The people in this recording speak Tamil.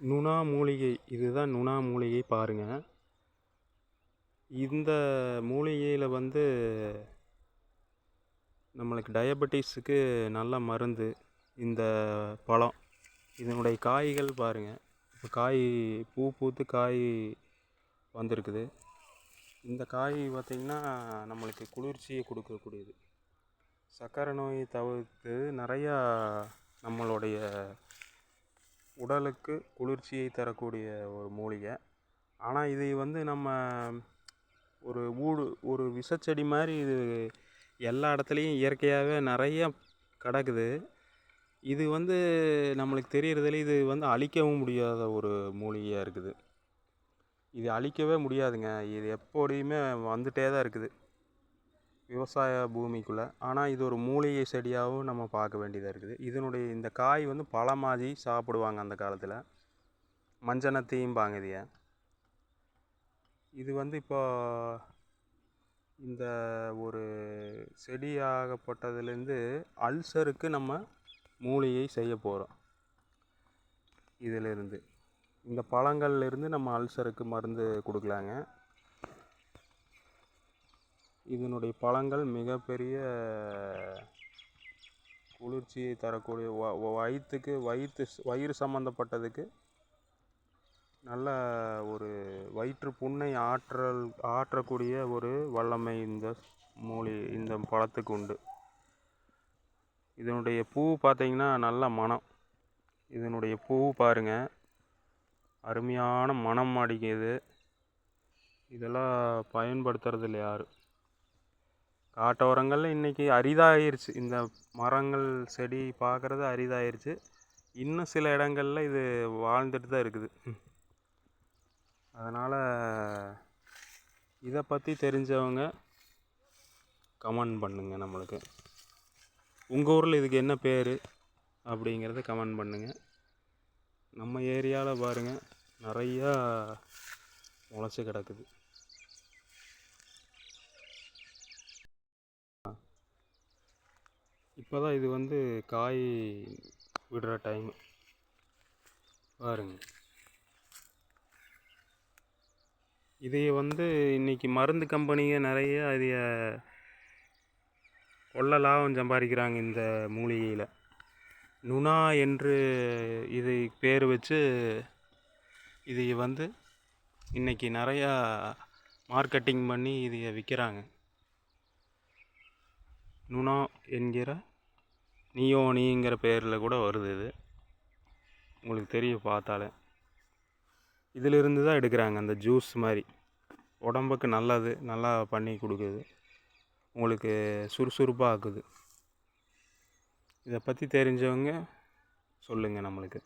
நுணா மூலிகை இதுதான் நுணா மூலிகை பாருங்கள் இந்த மூலிகையில் வந்து நம்மளுக்கு டயபெட்டிஸுக்கு நல்ல மருந்து இந்த பழம் இதனுடைய காய்கள் பாருங்கள் இப்போ காய் பூ பூத்து காய் வந்திருக்குது. இந்த காய் பார்த்திங்கன்னா நம்மளுக்கு குளிர்ச்சியை கொடுக்கக்கூடியது. சக்கரை நோயை தவிர்த்து நிறையா நம்மளுடைய உடலுக்கு குளிர்ச்சியை தரக்கூடிய ஒரு மூலிகை. ஆனால் இதை வந்து நம்ம ஒரு ஊடு ஒரு விஷச்செடி மாதிரி இது எல்லா இடத்துலையும் இயற்கையாகவே நிறைய கிடக்குது. இது வந்து நம்மளுக்கு தெரியறதில்ல இது வந்து அழிக்கவும் முடியாத ஒரு மூலிகையாக இருக்குது. இது அழிக்கவே முடியாதுங்க. இது எப்போடையுமே வந்துகிட்டே தான் இருக்குது. விவசாய பூமிக்குள்ளே. ஆனால் இது ஒரு மூலிகை செடியாகவும் நம்ம பார்க்க வேண்டியதாக இருக்குது. இதனுடைய இந்த காய் வந்து பழமாதி சாப்பிடுவாங்க அந்த காலத்தில். மஞ்சனத்தையும்பாங்க இதைய இது வந்து இப்போ இந்த ஒரு செடியாகப்பட்டதுலேருந்து அல்சருக்கு நம்ம மூலிகை செய்ய போகிறோம் இதிலிருந்து. இந்த பழங்கள்லேருந்து நம்ம அல்சருக்கு மருந்து கொடுக்கலாங்க. இதனுடைய பழங்கள் மிகப்பெரிய குளிர்ச்சியை தரக்கூடிய வ வயிற்றுக்கு வயிற்று வயிறு சம்மந்தப்பட்டதுக்கு நல்ல ஒரு வயிற்று புண்ணை ஆற்றல் ஆற்றக்கூடிய ஒரு வல்லமை இந்த மூலி இந்த பழத்துக்கு உண்டு. இதனுடைய பூ பார்த்திங்கன்னா நல்ல மனம். இதனுடைய பூ பாருங்கள் அருமையான மனம் அடிக்குது. இதெல்லாம் பயன்படுத்துறது இல்லை யாரும். காட்டோரங்களில் இன்றைக்கி அரிதாகிருச்சு இந்த மரங்கள் செடி பார்க்குறது அரிதாகிருச்சு இன்னும் சில இடங்களில் இது வாழ்ந்துட்டு தான் இருக்குது. அதனால் இதை பற்றி தெரிஞ்சவங்க கமெண்ட் பண்ணுங்க நம்மளுக்கு. உங்கள் ஊரில் இதுக்கு என்ன பேர் அப்படிங்கிறத கமெண்ட் பண்ணுங்க. நம்ம ஏரியாவில் பாருங்கள் நிறையா முளைச்சி கிடக்குது. இப்போ தான் இது வந்து காய் விடுற டைம் பாருங்க. இதை வந்து இன்னைக்கு மருந்து கம்பெனிங்க நிறைய இதைய கொள்ள லாபம் சம்பாதிக்கிறாங்க இந்த மூலிகையில். நுணா என்று இதை பேர் வச்சு இதை வந்து இன்றைக்கி நிறையா மார்க்கெட்டிங் பண்ணி இதை விற்கிறாங்க நுணா என்கிற நியோனிங்கிற பேரில் கூட வருது இது. உங்களுக்கு தெரியும் பார்த்தாலே. இதிலிருந்து தான் எடுக்கிறாங்க அந்த ஜூஸ் மாதிரி. உடம்புக்கு நல்லது நல்லா பண்ணி கொடுக்குது. உங்களுக்கு சுறுசுறுப்பாக ஆக்குது. இதை பற்றி தெரிஞ்சவங்க சொல்லுங்கள் நம்மளுக்கு.